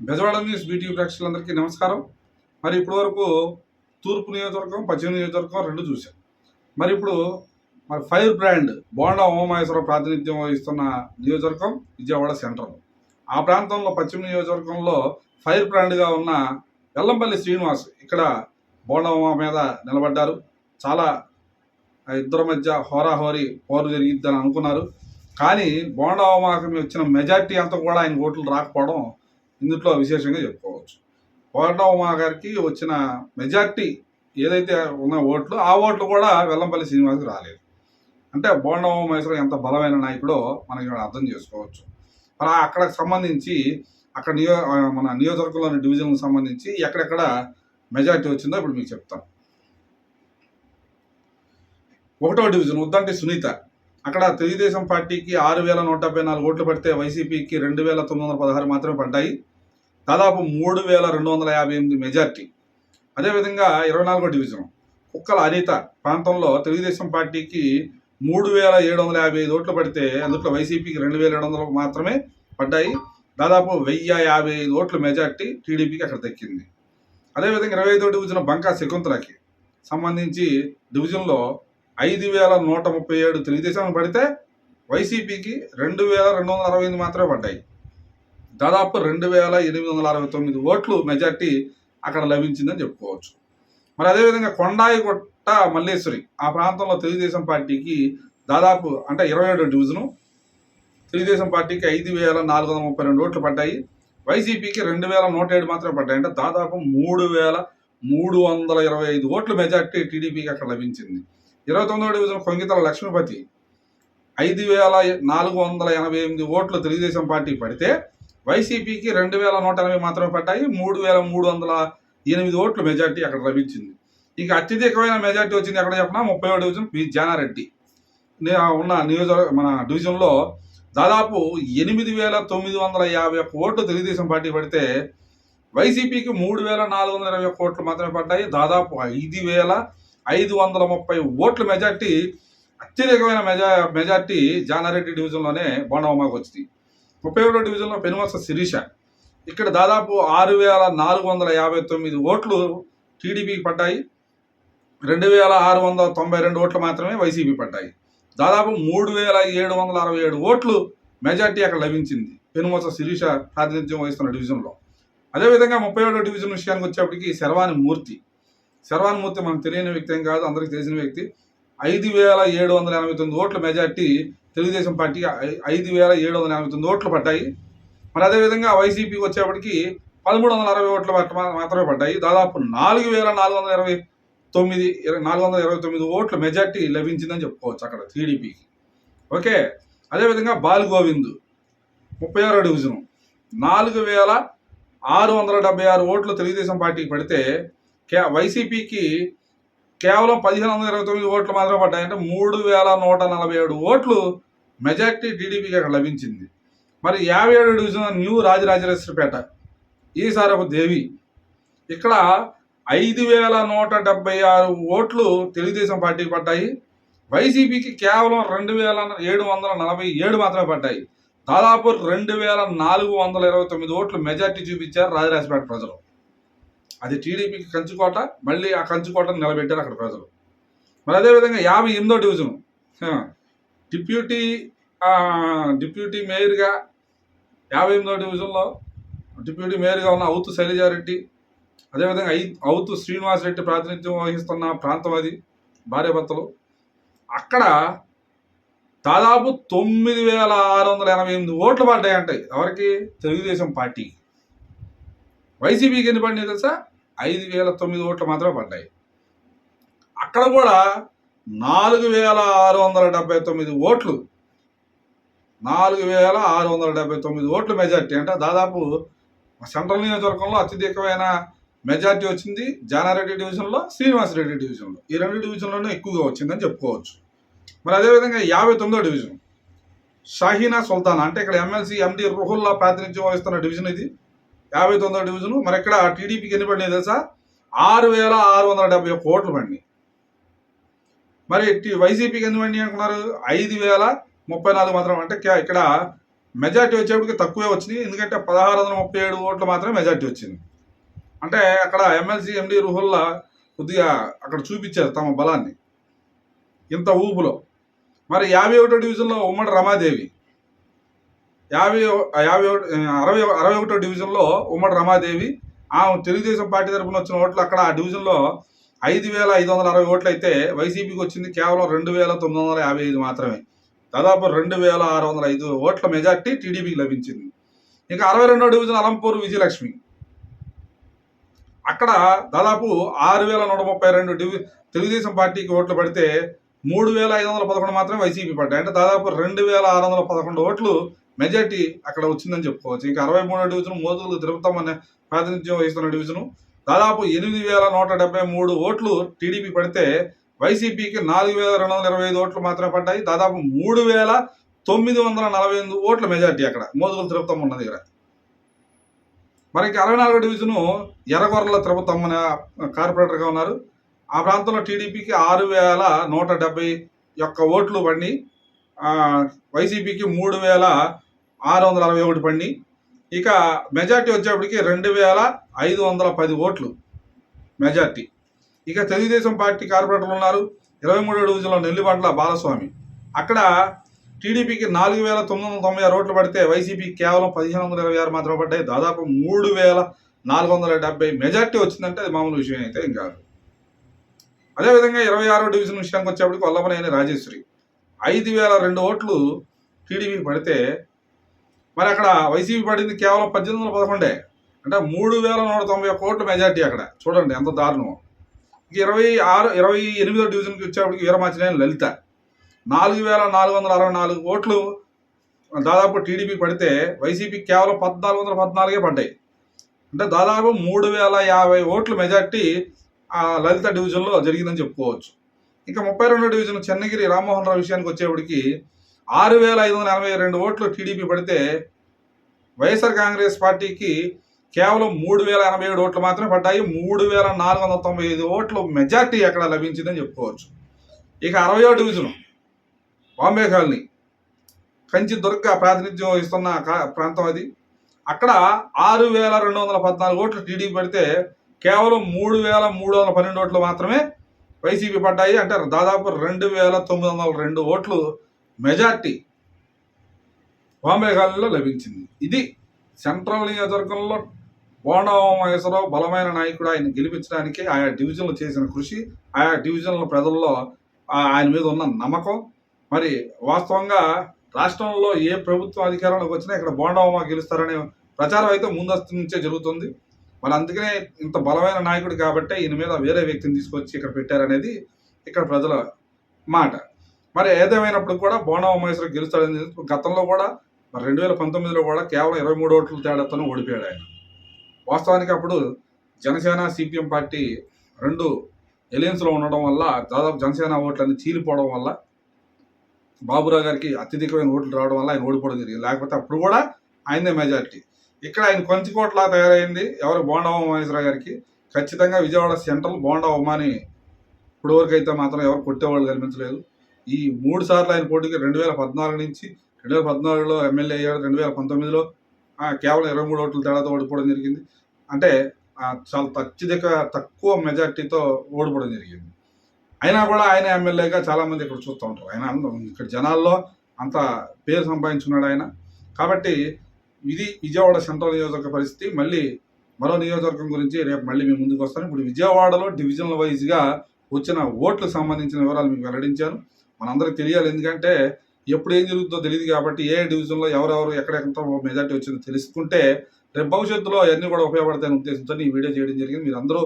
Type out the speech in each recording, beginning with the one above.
Bezawada news BT ప్రేక్షకులందరికీ నమస్కారం. మరి ఇప్పటి వరకు తూర్పు నియోజకవర్గం పశ్చిమ నియోజకవర్గం రెండు చూసాం మరి ఇప్పుడు మరి ఫైర్ బ్రాండ్ బోండా ఉమామహేశ్వర ప్రాతినిధ్యం వహిస్తున్న నియోజకవర్గం విజయవాడ సెంట్రల్. ఆ ప్రాంతంలో పశ్చిమ నియోజకవర్గంలో ఫైర్ బ్రాండ్గా ఉన్న వెల్లంపల్లి శ్రీనివాస్ ఇక్కడ బోండా ఉమా మీద నిలబడ్డారు. చాలా ఇద్దరి మధ్య హోరాహోరీ పోరు జరిగిద్దని అనుకున్నారు. కానీ బోండా ఉమాకి వచ్చిన మెజార్టీ అంతా కూడా ఆయన ఓట్లు రాకపోవడం ఇందులో విశేషంగా చెప్పుకోవచ్చు. బోండా గారికి వచ్చిన మెజార్టీ ఏదైతే ఉన్న ఓట్లు ఆ ఓట్లు కూడా వెల్లంపల్లి శ్రీనివాస్కి రాలేదు. అంటే బోండా మహేశ్వరం ఎంత బలమైన నాయకుడో మనం ఇక్కడ అర్థం చేసుకోవచ్చు. మరి అక్కడికి సంబంధించి అక్కడ నియో మన నియోజకవర్గంలోని డివిజన్కి సంబంధించి ఎక్కడెక్కడ మెజార్టీ వచ్చిందో ఇప్పుడు మీకు చెప్తాను ఒకటో డివిజన్ ఉద్దంటి సునీత. అక్కడ తెలుగుదేశం పార్టీకి ఆరు వేల నూట డెబ్బై నాలుగు ఓట్లు పడితే వైసీపీకి రెండు వేల తొమ్మిది వందల పదహారు మాత్రమే పడ్డాయి. దాదాపు మూడు వేల రెండు వందల యాభై ఎనిమిది మెజార్టీ. అదేవిధంగా ఇరవై నాలుగో డివిజన్. కుక్కల అనిత ప్రాంతంలో తెలుగుదేశం పార్టీకి మూడు వేల ఏడు వందల యాభై ఐదు ఓట్లు పడితే అందులో వైసీపీకి రెండు వేల ఏడు వందలకు మాత్రమే పడ్డాయి. దాదాపు వెయ్యి యాభై ఐదు ఓట్ల మెజార్టీ టీడీపీకి అక్కడ దక్కింది. అదేవిధంగా ఇరవై ఐదో డివిజన్ బంకా శకుంతలకి సంబంధించి డివిజన్లో ఐదు వేల నూట ముప్పై ఏడు తెలుగుదేశం పడితే వైసీపీకి రెండు వేల రెండు వందల అరవై ఎనిమిది మాత్రమే పడ్డాయి. దాదాపు రెండు వేల ఎనిమిది వందల అరవై తొమ్మిది ఓట్లు మెజార్టీ అక్కడ లభించిందని చెప్పుకోవచ్చు. మరి అదేవిధంగా కొండాయిగుట్ట మల్లేశ్వరి ఆ ప్రాంతంలో తెలుగుదేశం పార్టీకి దాదాపు అంటే ఇరవై ఏడో డివిజను తెలుగుదేశం పార్టీకి ఐదు వేల నాలుగు వందల ముప్పై రెండు ఓట్లు పడ్డాయి. వైసీపీకి రెండు వేల నూట ఏడు మాత్రమే పడ్డాయి. అంటే దాదాపు మూడు వేల మూడు వందల ఇరవై ఐదు ఓట్లు మెజార్టీ టీడీపీకి అక్కడ లభించింది. ఇరవై తొమ్మిదో డివిజన్ కొంగితల లక్ష్మీపతి ఐదు వేల నాలుగు వందల ఎనభై ఎనిమిది ఓట్లు తెలుగుదేశం పార్టీ పడితే వైసీపీకి రెండు వేల నూట ఎనభై మాత్రమే పడ్డాయి మూడు వేల మూడు వందల ఎనిమిది ఓట్లు మెజార్టీ అక్కడ లభించింది. ఇక అత్యధికమైన మెజార్టీ వచ్చింది ఎక్కడ చెప్పినా? ముప్పై డివిజన్ పి జానారెడ్డి. నే- ఉన్న నియోజకవర్గ మన డివిజన్లో దాదాపు ఎనిమిది వేల తొమ్మిది వందల యాభై ఒక్క ఓట్లు తెలుగుదేశం పార్టీ పడితే వైసీపీకి మూడు వేల నాలుగు వందల ఇరవై ఒక్క ఓట్లు మాత్రమే పడ్డాయి. దాదాపు ఐదు వేల ఐదు వందల ముప్పై ఓట్ల మెజార్టీ అత్యధికమైన మెజా మెజార్టీ జానారెడ్డి డివిజన్లోనే బోండవమ్మకు వచ్చింది ముప్పై ఒకటో డివిజన్లో పెనుమర్స శిరీష. ఇక్కడ దాదాపు ఆరు వేల నాలుగు వందల యాభై తొమ్మిది ఓట్లు టీడీపీకి పడ్డాయి. రెండు వేల ఆరు వందల తొంభై రెండు ఓట్లు మాత్రమే వైసీపీ పడ్డాయి. దాదాపు మూడు వేల ఏడు వందల అరవై ఏడు ఓట్లు మెజార్టీ అక్కడ లభించింది పెనుమర్స శిరీష ప్రాతినిధ్యం వహిస్తున్న డివిజన్లో. అదేవిధంగా ముప్పై ఏడో డివిజన్ విషయానికి వచ్చేప్పటికి శర్వాని మూర్తి. శర్వాని మూర్తి మనకు తెలియని వ్యక్తి ఏం కాదు అందరికీ తెలిసిన వ్యక్తి. ఐదు వేల ఏడు వందల ఎనభై తొమ్మిది ఓట్ల మెజార్టీ తెలుగుదేశం పార్టీకి ఐ- ఐదు వేల ఏడు వందల ఎనభై తొమ్మిది ఓట్లు పడ్డాయి. మరి అదేవిధంగా వైసీపీకి వచ్చేప్పటికి పదమూడు వందల అరవై ఓట్లు మాత్రమే పడ్డాయి. దాదాపు నాలుగు వేల నాలుగు వందల ఇరవై తొమ్మిది ఇరవై నాలుగు వందల ఇరవై తొమ్మిది ఓట్ల మెజార్టీ లభించిందని చెప్పుకోవచ్చు అక్కడ టీడీపీకి. ఓకే? అదేవిధంగా బాల్ గోవింద్ ముప్పై ఆరో డివిజను. నాలుగు వేల ఆరు వందల డెబ్బై ఆరు ఓట్లు తెలుగుదేశం పార్టీకి పడితే కే వైసీపీకి కేవలం పదిహేను వందల ఇరవై తొమ్మిది ఓట్లు మాత్రమే పడ్డాయి అంటే మూడు వేల నూట నలభై ఏడు ఓట్లు మెజార్టీ టీడీపీకి అక్కడ లభించింది. మరి యాభై ఏడు డివిజన్ న్యూ రాజరాజేశ్వరిపేట ఈసారి ఒక దేవి ఇక్కడ ఐదు వేల నూట డెబ్బై ఆరు ఓట్లు తెలుగుదేశం పార్టీకి పడ్డాయి. వైసీపీకి కేవలం రెండు వేల ఏడు వందల నలభై ఏడు మాత్రమే పడ్డాయి. దాదాపు రెండు వేల నాలుగు వందల ఇరవై తొమ్మిది ఓట్లు మెజార్టీ చూపించారు రాజరాజపేట ప్రజలు. అది టీడీపీకి కంచుకోట మళ్ళీ ఆ కంచుకోటను నిలబెట్టారు అక్కడ ప్రజలు. మరి అదేవిధంగా యాభై ఎనిమిదో డివిజను. డిప్యూటీ డిప్యూటీ మేయర్గా యాభై ఎనిమిదో డివిజన్లో డిప్యూటీ మేయర్గా ఉన్న అవుతు శైలజారెడ్డి అదేవిధంగా ఐ అవుతు శ్రీనివాస్ రెడ్డి ప్రాతినిధ్యం వహిస్తున్న ప్రాంతం అది భార్యాభర్తలు అక్కడ దాదాపు తొమ్మిది వేల ఆరు వందల ఎనభై ఎనిమిది ఓట్లు పడ్డాయంట ఎవరికి? తెలుగుదేశం పార్టీ వైసీపీకి ఎన్ని పడినాయి తెలుసా? ఐదు వేల తొమ్మిది ఓట్లు మాత్రమే పడ్డాయి. అక్కడ కూడా నాలుగు వేల ఆరు వందల డెబ్బై తొమ్మిది ఓట్లు నాలుగు వేల ఆరు వందల డెబ్బై తొమ్మిది ఓట్లు మెజార్టీ. అంటే దాదాపు సెంట్రల్ నియోజకవర్గంలో అత్యధికమైన మెజార్టీ వచ్చింది జానారెడ్డి డివిజన్లో శ్రీనివాసరెడ్డి డివిజన్లో. ఈ రెండు డివిజన్లోనే ఎక్కువగా వచ్చిందని చెప్పుకోవచ్చు. మరి అదేవిధంగా యాభై తొమ్మిదో డివిజన్ షాహీనా సుల్తానా. అంటే ఇక్కడ ఎమ్మెల్సీ ఎండి రుహుల్లా ప్రాతినిధ్యం వహిస్తున్న డివిజన్ ఇది. యాభై తొమ్మిదో డివిజన్ మరి ఇక్కడ టీడీపీకి ఎన్ని పడినాయి తెలుసా? ఆరు వేల ఆరు వందల డెబ్బై ఒక్క ఓట్లు పడినాయి మరి వైసీపీకి ఎన్ని పడినాయి అనుకున్నారు? ఐదు వేల ముప్పై నాలుగు మాత్రం అంటే ఇక్కడ మెజార్టీ వచ్చేప్పటికి తక్కువే వచ్చినాయి. ఎందుకంటే పదహారు వందల ముప్పై ఏడు ఓట్లు మాత్రమే మెజార్టీ వచ్చింది. అంటే అక్కడ ఎమ్మెల్సీ ఎండి రుహుల్లా కొద్దిగా అక్కడ చూపించారు తమ బలాన్ని. ఇంత ఊపులో. మరి యాభై ఒకటో డివిజన్లో ఉమ్మడి రమాదేవి యాభై యాభై అరవై అరవై ఒకటో డివిజన్లో ఉమ్మడి రమాదేవి ఆమె తెలుగుదేశం పార్టీ తరపున వచ్చిన ఓట్లు అక్కడ ఆ డివిజన్లో ఐదు వేల ఐదు వందల అరవై ఓట్లు అయితే వైసీపీకి వచ్చింది. కేవలం రెండు వేల తొమ్మిది వందల యాభై ఐదు మాత్రమే. దాదాపు రెండు వేల ఆరు వందల ఐదు ఓట్ల మెజార్టీ టీడీపీకి లభించింది. ఇంకా అరవై రెండో డివిజన్ అలంపూర్ విజయలక్ష్మి. అక్కడ దాదాపు ఆరు వేల నూట ముప్పై రెండు డివి తెలుగుదేశం పార్టీకి ఓట్లు పడితే మూడు వేల ఐదు వందల పదకొండు మాత్రమే వైసీపీ పడ్డాయి. అంటే దాదాపు రెండు వేల ఆరు వందల పదకొండు ఓట్లు మెజార్టీ అక్కడ వచ్చిందని చెప్పుకోవచ్చు. ఇంకా అరవై మూడో డివిజన్ మోదుగులు తిరుపతం అనే ప్రాతినిధ్యం వహిస్తున్న డివిజను దాదాపు ఎనిమిది వేల నూట డెబ్బై మూడు ఓట్లు టీడీపీ పడితే వైసీపీకి నాలుగు వేల రెండు వందల ఇరవై ఐదు ఓట్లు మాత్రమే పడ్డాయి. దాదాపు మూడు వేల తొమ్మిది వందల నలభై ఎనిమిది ఓట్ల మెజార్టీ అక్కడ. మోదుగులు తిరుపతమ్మ ఉన్న దగ్గర మరి ఇంకా అరవై నాలుగో డివిజను ఎర్రగొర్రల తిరుపతమ్మ అనే కార్పొరేటర్గా ఉన్నారు. ఆ ప్రాంతంలో టీడీపీకి ఆరు వేల నూట డెబ్బై యొక్క ఓట్లు పడి వైసీపీకి మూడు వేల ఆరు వందల అరవై ఒకటి పడి. ఇక మెజార్టీ వచ్చేప్పటికి రెండు వేల ఐదు వందల పది ఓట్లు. మెజార్టీ. ఇక తెలుగుదేశం పార్టీ కార్పొరేటర్లు ఉన్నారు. ఇరవై మూడో డివిజన్లో నెల్లిబండ్ల బాలస్వామి. అక్కడ టీడీపీకి నాలుగు వేల తొమ్మిది వందల తొంభై ఆరు ఓట్లు పడితే వైసీపీకి కేవలం పదిహేను వందల ఇరవై ఆరు మాత్రమే పడ్డాయి. దాదాపు మూడు వేల నాలుగు వందల డెబ్బై మెజార్టీ వచ్చిందంటే అది మామూలు విషయం అయితే ఇంకా అదేవిధంగా ఇరవై ఆరో డివిజన్ విషయానికి వచ్చేప్పటికి వల్లభనేని రాజేశ్వరి. ఐదు వేల రెండు ఓట్లు టీడీపీ పడితే మరి అక్కడ వైసీపీ పడింది కేవలం పద్దెనిమిది వందల పదకొండే. అంటే మూడు వేల నూట తొంభై ఒక్క ఓట్లు మెజార్టీ అక్కడ. చూడండి ఎంత దారుణం. ఇక ఇరవై ఆరు ఇరవై ఎనిమిదో డివిజన్కి వచ్చేప్పటికి వీరమాచినేని లలిత. నాలుగు వేల నాలుగు వందల అరవై నాలుగు ఓట్లు దాదాపు టీడీపీ పడితే వైసీపీ కేవలం పద్నాలుగు వందల పద్నాలుగే పడ్డాయి. అంటే దాదాపు మూడు వేల యాభై ఓట్లు మెజార్టీ ఆ లలిత డివిజన్లో జరిగిందని చెప్పుకోవచ్చు. ఇంకా ముప్పై రెండో డివిజన్ చెన్నగిరి రామ్మోహన్ రావు విషయానికి వచ్చేప్పటికి ఆరు వేల ఐదు వందల ఎనభై రెండు ఓట్లు టీడీపీ పడితే వైఎస్ఆర్ కాంగ్రెస్ పార్టీకి కేవలం మూడు వేల ఎనభై ఏడు ఓట్లు మాత్రమే పడ్డాయి. మూడు వేల నాలుగు వందల తొంభై ఐదు ఓట్లు మెజార్టీ అక్కడ లభించిందని చెప్పుకోవచ్చు. ఇక అరవయో డివిజన్ బాంబే కాలనీ కంచి దుర్గ ప్రాతినిధ్యం వహిస్తున్న కా- ప్రాంతం అది. అక్కడ ఆరు వేల రెండు వందల పద్నాలుగు ఓట్లు టీడీపీ పడితే కేవలం మూడు వేల మూడు వందల పన్నెండు ఓట్లు మాత్రమే వైసీపీ పడ్డాయి. అంటే దాదాపు రెండు వేల తొమ్మిది వందల రెండు ఓట్లు మెజార్టీ వామేఘాలలో లభించింది. ఇది సెంట్రల్ నియోజకవర్గంలో బోండరావు బలమైన నాయకుడు. ఆయన గెలిపించడానికి ఆయా డివిజన్లు చేసిన కృషి ఆయా డివిజన్ల ప్రజల్లో ఆ- ఆయన మీద ఉన్న నమ్మకం. మరి వాస్తవంగా రాష్ట్రంలో ఏ ప్రభుత్వం అధికారంలోకి వచ్చినా ఇక్కడ బోండవమ్మ గెలుస్తారనే ప్రచారం అయితే ముందస్తు నుంచే జరుగుతుంది. మరి అందుకనే ఇంత బలమైన నాయకుడు కాబట్టి ఈయన మీద వేరే వ్యక్తిని తీసుకొచ్చి ఇక్కడ పెట్టారనేది ఇక్కడ ప్రజల మాట. మరి ఏదేమైనప్పుడు కూడా బోనా ఉమేశ్వర గెలుస్తాడని గతంలో కూడా మరి రెండు వేల పంతొమ్మిదిలో కూడా కేవలం ఇరవై మూడు ఓట్ల తేడాతోనే ఓడిపోయాడు ఆయన. వాస్తవానికి అప్పుడు జనసేన సిపిఎం పార్టీ రెండు ఎలియన్స్లో ఉండడం వల్ల దాదాపు జనసేన ఓట్లన్నీ చీలిపోవడం వల్ల బాబురావు గారికి అత్యధికమైన ఓట్లు రావడం వల్ల ఆయన ఓడిపోవడం జరిగింది. లేకపోతే అప్పుడు కూడా ఆయనే మెజారిటీ ఇక్కడ ఆయన కొంచెకోట్లా తయారైంది. ఎవరు? బోండా ఉమామేశ్వరరావు గారికి. ఖచ్చితంగా విజయవాడ సెంట్రల్ బోండా ఉమాని ఇప్పుడు వరకు అయితే మాత్రం ఎవరు కొట్టేవాళ్ళు కనిపించలేదు. ఈ మూడు సార్లు ఆయన పోటీకి రెండు వేల పద్నాలుగు నుంచి రెండు వేల పద్నాలుగులో ఎమ్మెల్యే అయ్యాడు రెండు వేల పంతొమ్మిదిలో కేవలం ఇరవై మూడు ఓట్ల తేడాతో ఓడిపోవడం జరిగింది. అంటే చాలా అత్యధిక తక్కువ మెజార్టీతో ఓడిపోవడం జరిగింది. అయినా కూడా ఆయన ఎమ్మెల్యేగా చాలామంది ఇక్కడ చూస్తూ ఉంటారు. ఆయన ఇక్కడ జనాల్లో అంత పేరు సంపాదించున్నాడు ఆయన. కాబట్టి ఇది విజయవాడ సెంట్రల్ నియోజకవర్గ పరిస్థితి. మళ్ళీ మరో నియోజకవర్గం గురించి రేపు మళ్ళీ మేము ముందుకు వస్తాను ఇప్పుడు విజయవాడలో డివిజనల్ వైజ్గా వచ్చిన ఓట్లకు సంబంధించిన వివరాలు మీకు వెల్లడించాను. మనందరికి తెలియాలి. ఎందుకంటే ఎప్పుడు ఏం జరుగుతుందో తెలియదు కాబట్టి ఏ డివిజన్లో ఎవరెవరు ఎక్కడెక్కడ మెజార్టీ వచ్చిందో తెలుసుకుంటే రేపు భవిష్యత్తులో అన్నీ కూడా ఉపయోగపడతాయని ఉద్దేశంతో ఈ వీడియో చేయడం జరిగింది. మీరు అందరూ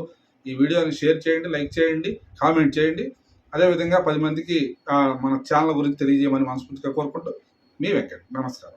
ఈ వీడియోని షేర్ చేయండి లైక్ చేయండి కామెంట్ చేయండి. అదేవిధంగా పది మందికి మన ఛానల్ గురించి తెలియజేయమని మనస్ఫూర్తిగా కోరుకుంటూ మీ వెంకట్. నమస్కారం.